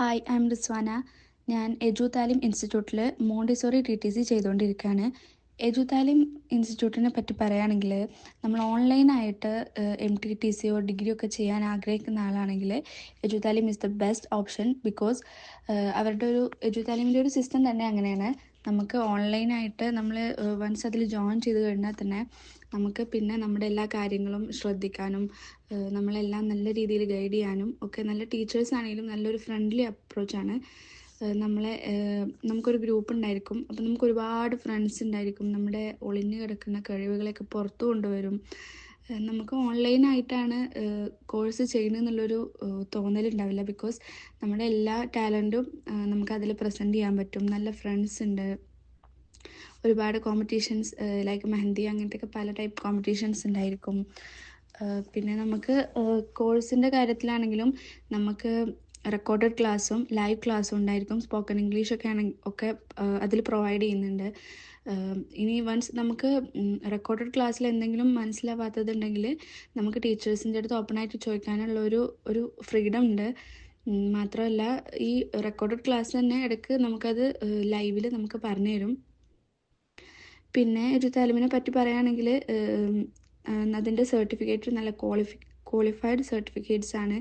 Hi I M Rizwana ഞാൻ എജു താലിം ഇൻസ്റ്റിറ്റ്യൂട്ടിൽ Montessori T T C ചെയ്തുകൊണ്ടിരിക്കുകയാണ് എജു താലിം ഇൻസ്റ്റിറ്റ്യൂട്ടിനെ പറ്റി പറയുകയാണെങ്കിൽ നമ്മൾ ഓൺലൈനായിട്ട് എം ടി ടി സിയോ ഡിഗ്രിയോ ഒക്കെ ചെയ്യാൻ ആഗ്രഹിക്കുന്ന ആളാണെങ്കിൽ Edutalim is the best option because അവരുടെ ഒരു എജുതാലിമിന്റെ ഒരു സിസ്റ്റം തന്നെ അങ്ങനെയാണ്. നമുക്ക് ഓൺലൈനായിട്ട് നമ്മൾ വൺസ് അതിൽ ജോയിൻ ചെയ്ത് കഴിഞ്ഞാൽ തന്നെ നമുക്ക് പിന്നെ നമ്മുടെ എല്ലാ കാര്യങ്ങളും ശ്രദ്ധിക്കാനും നമ്മളെല്ലാം നല്ല രീതിയിൽ ഗൈഡ് ചെയ്യാനും ഒക്കെ നല്ല ടീച്ചേഴ്സ് ആണെങ്കിലും നല്ലൊരു ഫ്രണ്ട്ലി അപ്രോച്ചാണ് നമ്മളെ നമുക്കൊരു ഗ്രൂപ്പ് ഉണ്ടായിരിക്കും അപ്പം നമുക്ക് ഒരുപാട് ഫ്രണ്ട്സ് ഉണ്ടായിരിക്കും നമ്മുടെ ഒളിഞ്ഞു കിടക്കുന്ന കഴിവുകളൊക്കെ പുറത്തു കൊണ്ടുവരും. നമുക്ക് ഓൺലൈനായിട്ടാണ് കോഴ്സ് ചെയ്യുന്നതെന്നുള്ളൊരു തോന്നലുണ്ടാവില്ല. ബിക്കോസ് നമ്മുടെ എല്ലാ ടാലന്റും നമുക്ക് അതിൽ പ്രസന്റ് ചെയ്യാൻ പറ്റും. നല്ല ഫ്രണ്ട്സ് ഉണ്ട് ഒരുപാട് കോമ്പറ്റീഷൻസ് ലൈക്ക് മെഹന്തി അങ്ങനത്തെയൊക്കെ പല ടൈപ്പ് കോമ്പറ്റീഷൻസ് ഉണ്ടായിരിക്കും. പിന്നെ നമുക്ക് കോഴ്സിന്റെ കാര്യത്തിലാണെങ്കിലും നമുക്ക് റെക്കോർഡഡ് ക്ലാസ്സും ലൈവ് ക്ലാസ്സും ഉണ്ടായിരിക്കും. സ്പോക്കൺ ഇംഗ്ലീഷ് ഒക്കെ ആണെങ്കിൽ ഒക്കെ അതിൽ പ്രൊവൈഡ് ചെയ്യുന്നുണ്ട്. ഇനി വൺസ് നമുക്ക് റെക്കോർഡഡ് ക്ലാസ്സിൽ എന്തെങ്കിലും മനസ്സിലാവാത്തതുണ്ടെങ്കിൽ നമുക്ക് ടീച്ചേഴ്സിന്റെ അടുത്ത് ഓപ്പണായിട്ട് ചോദിക്കാനുള്ള ഒരു ഒരു ഫ്രീഡം ഉണ്ട്. മാത്രമല്ല ഈ റെക്കോർഡഡ് ക്ലാസ് തന്നെ ഇടയ്ക്ക് നമുക്കത് ലൈവിൽ നമുക്ക് പറഞ്ഞു തരും പിന്നെ ഒരു തലമിനെ പറ്റി പറയുകയാണെങ്കിൽ അതിന്റെ സർട്ടിഫിക്കറ്റ് നല്ല ക്വാളിഫി ക്വാളിഫൈഡ് സർട്ടിഫിക്കറ്റ്സ് ആണ്.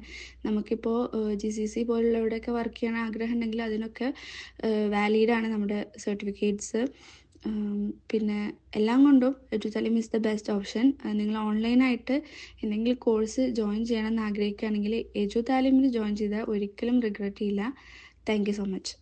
നമുക്കിപ്പോൾ ജി സി സി പോലുള്ളവിടെയൊക്കെ വർക്ക് ചെയ്യാൻ ആഗ്രഹം ഉണ്ടെങ്കിൽ അതിനൊക്കെ വാലിഡ് ആണ് നമ്മുടെ സർട്ടിഫിക്കറ്റ്സ് പിന്നെ എല്ലാം കൊണ്ടും Edutalim is the best option നിങ്ങൾ ഓൺലൈനായിട്ട് എന്തെങ്കിലും കോഴ്സ് ജോയിൻ ചെയ്യണമെന്ന് ആഗ്രഹിക്കുകയാണെങ്കിൽ എജു താലിമിൽ ജോയിൻ ചെയ്താൽ ഒരിക്കലും റിഗ്രറ്റ് ചെയ്യില്ല താങ്ക് യു സോ മച്ച്